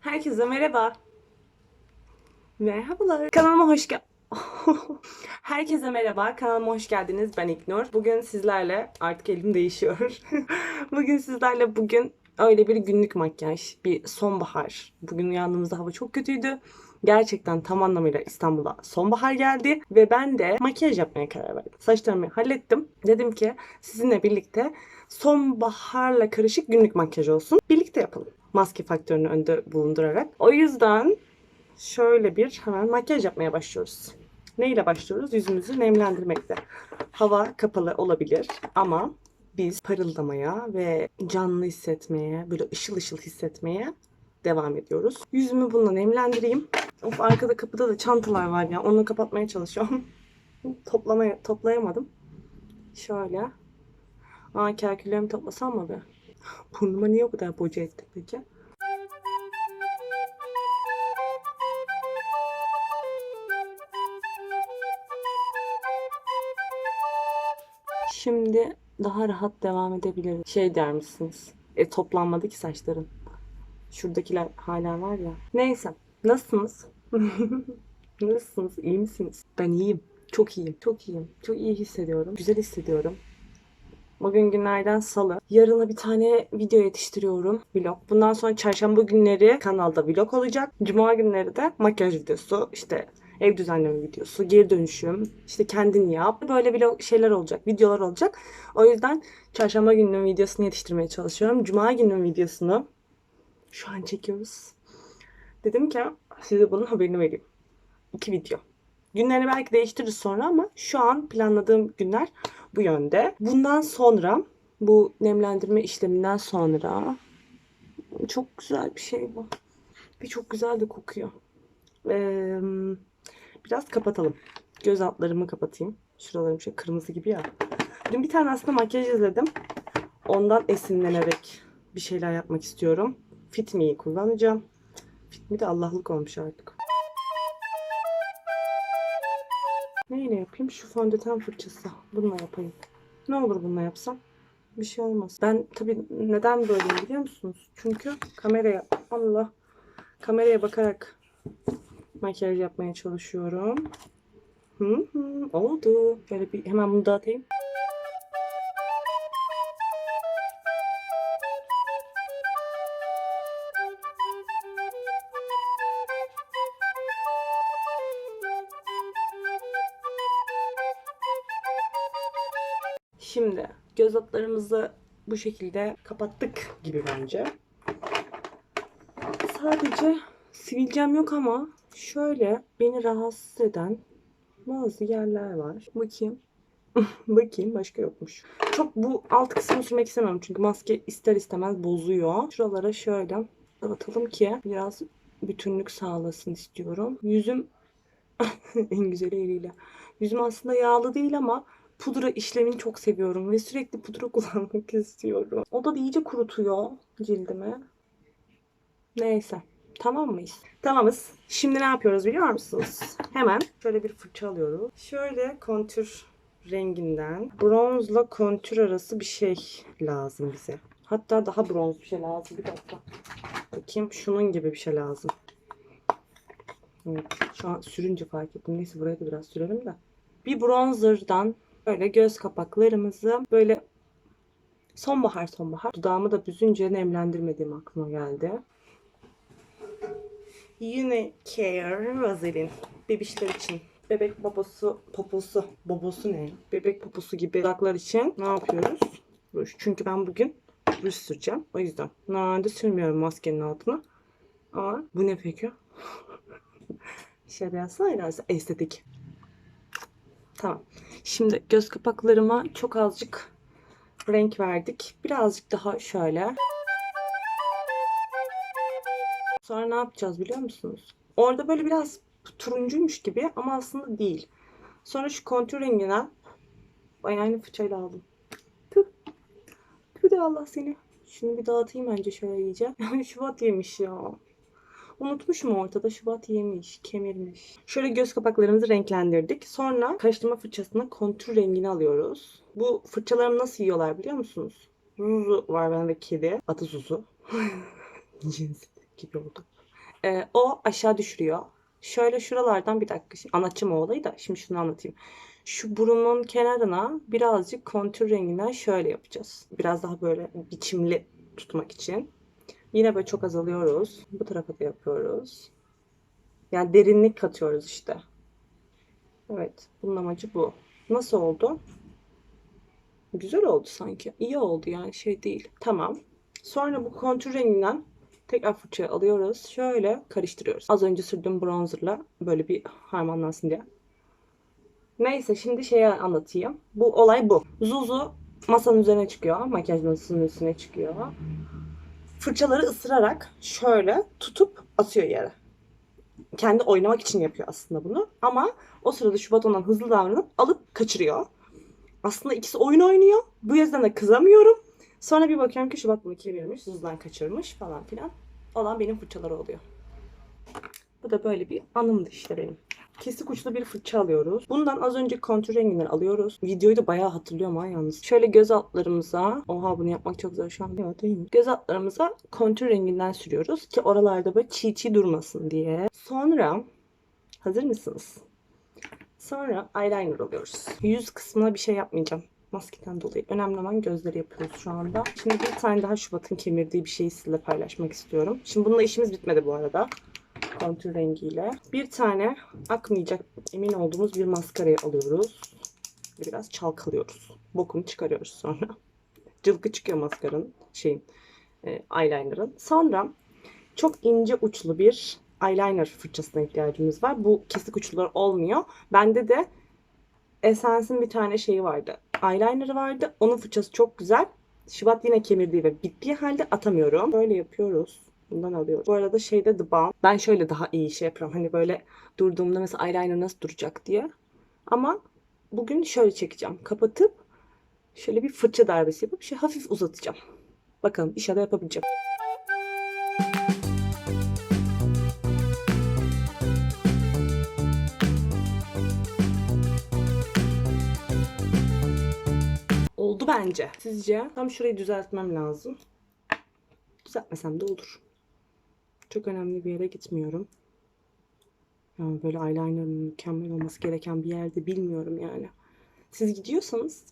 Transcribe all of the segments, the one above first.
Herkese merhaba. Merhabalar. Kanalıma hoş gel... Herkese merhaba. Kanalıma hoş geldiniz. Ben İknur. Bugün sizlerle artık elim değişiyor. bugün sizlerle bugün öyle bir günlük makyaj, bir sonbahar. Bugün uyandığımızda hava çok kötüydü. Gerçekten tam anlamıyla İstanbul'a sonbahar geldi ve ben de makyaj yapmaya karar verdim. Saçlarımı hallettim. Dedim ki sizinle birlikte sonbaharla karışık günlük makyaj olsun. Birlikte yapalım. Maske faktörünü önde bulundurarak. O yüzden şöyle bir hemen makyaj yapmaya başlıyoruz. Neyle başlıyoruz? Yüzümüzü nemlendirmekle. Hava kapalı olabilir ama biz parıldamaya ve canlı hissetmeye, böyle ışıl ışıl hissetmeye devam ediyoruz. Yüzümü bununla nemlendireyim. Of arkada kapıda da çantalar var ya. Onu kapatmaya çalışıyorum. Toplamaya, toplayamadım. Şöyle. Aa kalküllerimi toplasam mı be? Burnuma niye o kadar boca etti peki? Şimdi daha rahat devam edebilirim. Şey der misiniz? E toplanmadı ki saçların. Şuradakiler hala var ya. Neyse. Nasılsınız? Nasılsınız? İyi misiniz? Ben iyiyim. Çok iyiyim. Çok iyiyim. Çok iyi hissediyorum. Güzel hissediyorum. Bugün günlerden salı. Yarına bir tane video yetiştiriyorum. Vlog. Bundan sonra çarşamba günleri kanalda vlog olacak. Cuma günleri de makyaj videosu. işte ev düzenleme videosu, geri dönüşüm, işte kendin yap. Böyle vlog şeyler olacak, videolar olacak. O yüzden çarşamba gününün videosunu yetiştirmeye çalışıyorum. Cuma gününün videosunu şu an çekiyoruz. Dedim ki size bunun haberini vereyim. İki video. Günlerini belki değiştiririz sonra ama şu an planladığım günler bu yönde. Bundan sonra bu nemlendirme işleminden sonra çok güzel bir şey bu. Ve çok güzel de kokuyor. Ee, biraz kapatalım. Göz altlarımı kapatayım. Şuralarım şey kırmızı gibi ya. Dün bir tane aslında makyaj izledim. Ondan esinlenerek bir şeyler yapmak istiyorum. Fit Me'yi kullanacağım. Fit Me de Allah'lık olmuş artık. Neyle yapayım? Şu fondöten fırçası. Bununla yapayım. Ne olur bununla yapsam? Bir şey olmaz. Ben tabii neden böyleyim biliyor musunuz? Çünkü kameraya Allah kameraya bakarak makyaj yapmaya çalışıyorum. Hı hı, oldu. Böyle bir hemen bunu dağıtayım. Şimdi göz altlarımızı bu şekilde kapattık gibi bence. Sadece sivilcem yok ama şöyle beni rahatsız eden bazı yerler var. Bakayım. Bakayım başka yokmuş. Çok bu alt kısmını sürmek istemiyorum çünkü maske ister istemez bozuyor. Şuralara şöyle dağıtalım ki biraz bütünlük sağlasın istiyorum. Yüzüm en güzel eliyle. Yüzüm aslında yağlı değil ama pudra işlemini çok seviyorum ve sürekli pudra kullanmak istiyorum. O da iyice kurutuyor cildimi. Neyse. Tamam mıyız? Tamamız. Şimdi ne yapıyoruz biliyor musunuz? Hemen şöyle bir fırça alıyoruz. Şöyle kontür renginden bronzla kontür arası bir şey lazım bize. Hatta daha bronz bir şey lazım. Bir dakika. Bakayım şunun gibi bir şey lazım. Evet, şu an sürünce fark ettim. Neyse buraya da biraz sürelim de. Bir bronzerdan böyle göz kapaklarımızı böyle sonbahar sonbahar dudağımı da büzünce nemlendirmediğim aklıma geldi. Unicare Vaseline. Bebişler için. Bebek babası, poposu, bobosu ne? Bebek poposu gibi dudaklar için ne yapıyoruz? Ruj. Çünkü ben bugün ruj süreceğim. O yüzden. Normalde sürmüyorum maskenin altına. Ama bu ne peki? Yazsana biraz estetik. Tamam. Şimdi göz kapaklarıma çok azıcık renk verdik. Birazcık daha şöyle. Sonra ne yapacağız biliyor musunuz? Orada böyle biraz turuncuymuş gibi ama aslında değil. Sonra şu kontür renginden bayağı aynı fırçayla aldım. Tüh. Tüh de Allah seni. Şunu bir dağıtayım bence şöyle iyice. Şubat yemiş ya. Unutmuşum ortada Şubat yemiş, kemirmiş. Şöyle göz kapaklarımızı renklendirdik. Sonra karıştırma fırçasına kontür rengini alıyoruz. Bu fırçalarımı nasıl yiyorlar biliyor musunuz? Zuzu var bende kedi. Adı Zuzu. Cins gibi oldu. Ee, o aşağı düşürüyor. Şöyle şuralardan bir dakika. Şimdi anlatacağım o olayı da. Şimdi şunu anlatayım. Şu burunun kenarına birazcık kontür renginden şöyle yapacağız. Biraz daha böyle biçimli tutmak için. Yine böyle çok azalıyoruz. Bu tarafa da yapıyoruz. Yani derinlik katıyoruz işte. Evet. Bunun amacı bu. Nasıl oldu? Güzel oldu sanki. İyi oldu yani şey değil. Tamam. Sonra bu kontür renginden tekrar fırçayı alıyoruz. Şöyle karıştırıyoruz. Az önce sürdüğüm bronzerla böyle bir harmanlansın diye. Neyse şimdi şeyi anlatayım. Bu olay bu. Zuzu masanın üzerine çıkıyor. Makyaj masasının üstüne çıkıyor. Fırçaları ısırarak şöyle tutup atıyor yere. Kendi oynamak için yapıyor aslında bunu. Ama o sırada Şubat ondan hızlı davranıp alıp kaçırıyor. Aslında ikisi oyun oynuyor. Bu yüzden de kızamıyorum. Sonra bir bakıyorum ki Şubat bunu kemirmiş, hızdan kaçırmış falan filan. Olan benim fırçaları oluyor. Bu da böyle bir anımdı işte benim. Kesik uçlu bir fırça alıyoruz. Bundan az önce kontür renginden alıyoruz. Videoyu da bayağı hatırlıyorum ha yalnız. Şöyle göz altlarımıza, oha bunu yapmak çok zor şu an. Yok değil mi? Göz altlarımıza kontür renginden sürüyoruz ki oralarda böyle çiğ çiğ durmasın diye. Sonra hazır mısınız? Sonra eyeliner alıyoruz. Yüz kısmına bir şey yapmayacağım. Maskeden dolayı. Önemli olan gözleri yapıyoruz şu anda. Şimdi bir tane daha Şubat'ın kemirdiği bir şeyi sizinle paylaşmak istiyorum. Şimdi bununla işimiz bitmedi bu arada. Kontür rengiyle. Bir tane akmayacak emin olduğumuz bir maskarayı alıyoruz. Biraz çalkalıyoruz. Bokunu çıkarıyoruz sonra. Cılkı çıkıyor maskaranın, şeyin, e, eyeliner'ın. Sonra çok ince uçlu bir eyeliner fırçasına ihtiyacımız var. Bu kesik uçlular olmuyor. Bende de Essence'in bir tane şeyi vardı. Eyeliner'ı vardı. Onun fırçası çok güzel. Şubat yine kemirdiği ve bittiği halde atamıyorum. Böyle yapıyoruz. Bundan alıyoruz. Bu arada şeyde The Balm. Ben şöyle daha iyi şey yapıyorum. Hani böyle durduğumda mesela eyeliner nasıl duracak diye. Ama bugün şöyle çekeceğim. Kapatıp şöyle bir fırça darbesi yapıp şey hafif uzatacağım. Bakalım inşallah yapabileceğim. Oldu bence. Sizce? Tam şurayı düzeltmem lazım. Düzeltmesem de olur. Çok önemli bir yere gitmiyorum. Yani böyle eyeliner'ın mükemmel olması gereken bir yerde bilmiyorum yani. Siz gidiyorsanız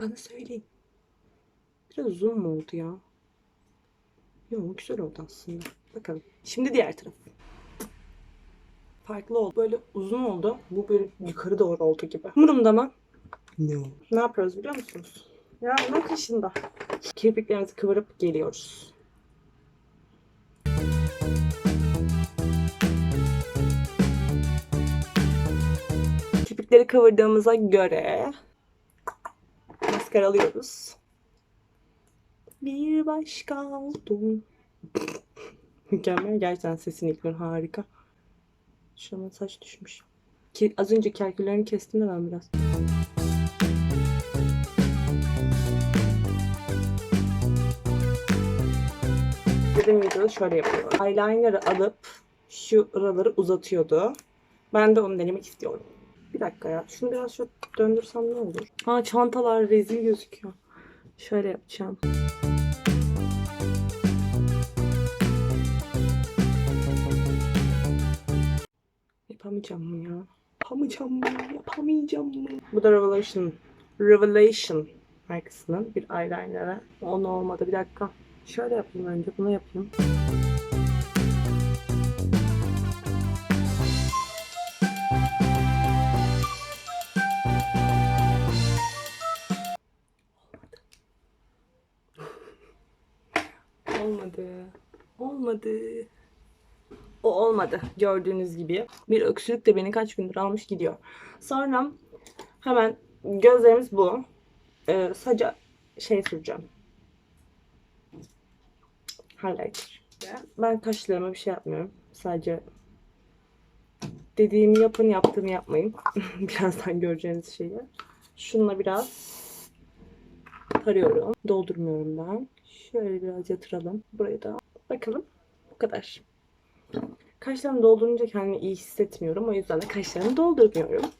bana söyleyin. Biraz uzun mu oldu ya? Yok güzel oldu aslında. Bakalım. Şimdi diğer taraf. Farklı oldu. Böyle uzun oldu. Bu böyle yukarı doğru oldu gibi. Umurumda mı? No. Ne yapıyoruz biliyor musunuz? Ya bunun kışında. Kirpiklerimizi kıvırıp geliyoruz. Kirpikleri kıvırdığımıza göre maskara alıyoruz. Bir başka oldum. Mükemmel. Gerçekten sesin ilk harika. Şu an saç düşmüş. Ki, az önce kerküllerini kestim de ben biraz. Dediğim videoda şöyle yapıyorum. Eyeliner'ı alıp şu araları uzatıyordu. Ben de onu denemek istiyorum. Bir dakika ya. Şunu biraz şöyle döndürsem ne olur? Ha çantalar rezil gözüküyor. Şöyle yapacağım. Yapamayacağım mı ya? Yapamayacağım mı? Yapamayacağım mı? Bu da Revelation. Revelation markasının bir eyeliner'ı. Onu olmadı. Bir dakika. Şöyle yapayım önce. Bunu yapayım. Olmadı. Olmadı. O olmadı. Gördüğünüz gibi. Bir öksürük de beni kaç gündür almış gidiyor. Sonra hemen gözlerimiz bu. Ee, sadece şey süreceğim. Highlighter. Ben kaşlarıma bir şey yapmıyorum. Sadece dediğimi yapın, yaptığımı yapmayın. Birazdan göreceğiniz şeyi. Şununla biraz tarıyorum. Doldurmuyorum ben. Şöyle biraz yatıralım. Burayı da. Bakalım. Bu kadar. Kaşlarımı doldurunca kendimi iyi hissetmiyorum. O yüzden de kaşlarımı doldurmuyorum.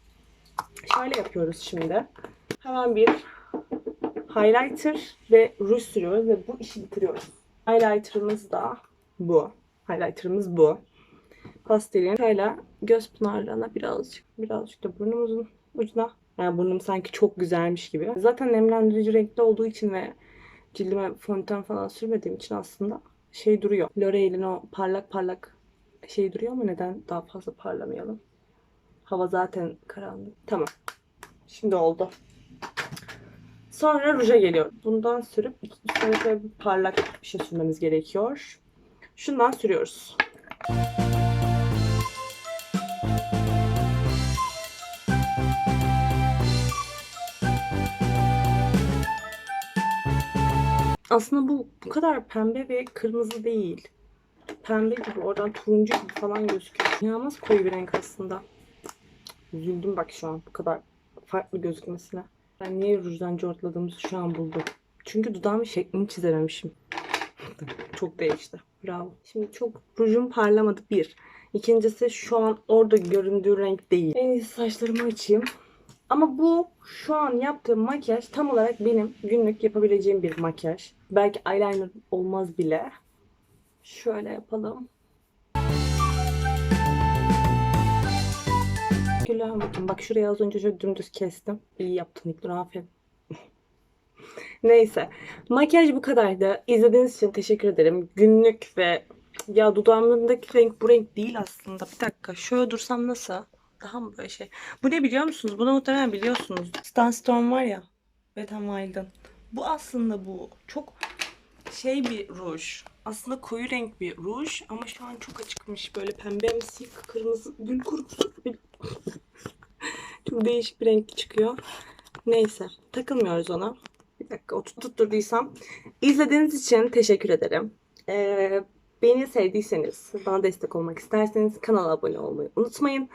Şöyle yapıyoruz şimdi. Hemen bir highlighter ve ruj sürüyoruz ve bu işi bitiriyoruz. Highlighter'ımız da bu. Highlighter'ımız bu. Pastelin şöyle göz pınarlarına birazcık, birazcık da burnumuzun ucuna. Yani burnum sanki çok güzelmiş gibi. Zaten nemlendirici renkli olduğu için ve cildime fondöten falan sürmediğim için aslında şey duruyor. L'Oreal'in o parlak parlak şey duruyor ama neden daha fazla parlamayalım? Hava zaten karanlık. Tamam. Şimdi oldu. Sonra ruja geliyor. Bundan sürüp üstüne bir parlak bir şey sürmemiz gerekiyor. Şundan sürüyoruz. Aslında bu bu kadar pembe ve kırmızı değil. Pembe gibi oradan turuncu gibi falan gözüküyor. İnanılmaz koyu bir renk aslında. Üzüldüm bak şu an bu kadar farklı gözükmesine. Ben niye rujdan cortladığımızı şu an buldum. Çünkü dudağımın şeklini çizememişim. çok değişti. Bravo. Şimdi çok rujum parlamadı bir. İkincisi şu an orada göründüğü renk değil. En iyisi saçlarımı açayım. Ama bu şu an yaptığım makyaj tam olarak benim günlük yapabileceğim bir makyaj. Belki eyeliner olmaz bile. Şöyle yapalım. Gülen bakayım. Bak şuraya az önce şöyle dümdüz kestim. İyi yaptın İlknur aferin. Neyse. Makyaj bu kadardı. İzlediğiniz için teşekkür ederim. Günlük ve ya dudağımdaki renk bu renk değil aslında. Bir dakika. Şöyle dursam nasıl? Daha mı böyle şey? Bu ne biliyor musunuz? Bunu muhtemelen biliyorsunuz. Sunstorm var ya. N Wild'ın. Bu aslında bu. Çok şey bir ruj. Aslında koyu renk bir ruj ama şu an çok açıkmış. Böyle pembemsi, kırmızı, gül kurusu. çok değişik bir renk çıkıyor. Neyse. Takılmıyoruz ona. Bir dakika otur- tutturduysam. İzlediğiniz için teşekkür ederim. Ee, beni sevdiyseniz, bana destek olmak isterseniz kanala abone olmayı unutmayın.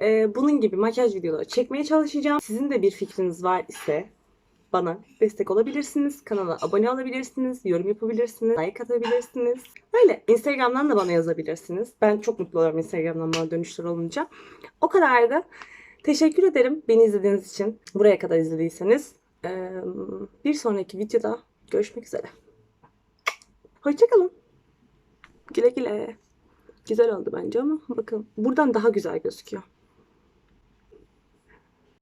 Ee, bunun gibi makyaj videoları çekmeye çalışacağım. Sizin de bir fikriniz var ise bana destek olabilirsiniz. Kanala abone olabilirsiniz. Yorum yapabilirsiniz. Like atabilirsiniz. Öyle. Instagram'dan da bana yazabilirsiniz. Ben çok mutlu olurum Instagram'dan bana dönüşler olunca. O kadar da teşekkür ederim beni izlediğiniz için. Buraya kadar izlediyseniz. Ee, bir sonraki videoda görüşmek üzere. Hoşçakalın. Güle güle. Güzel oldu bence ama bakın buradan daha güzel gözüküyor.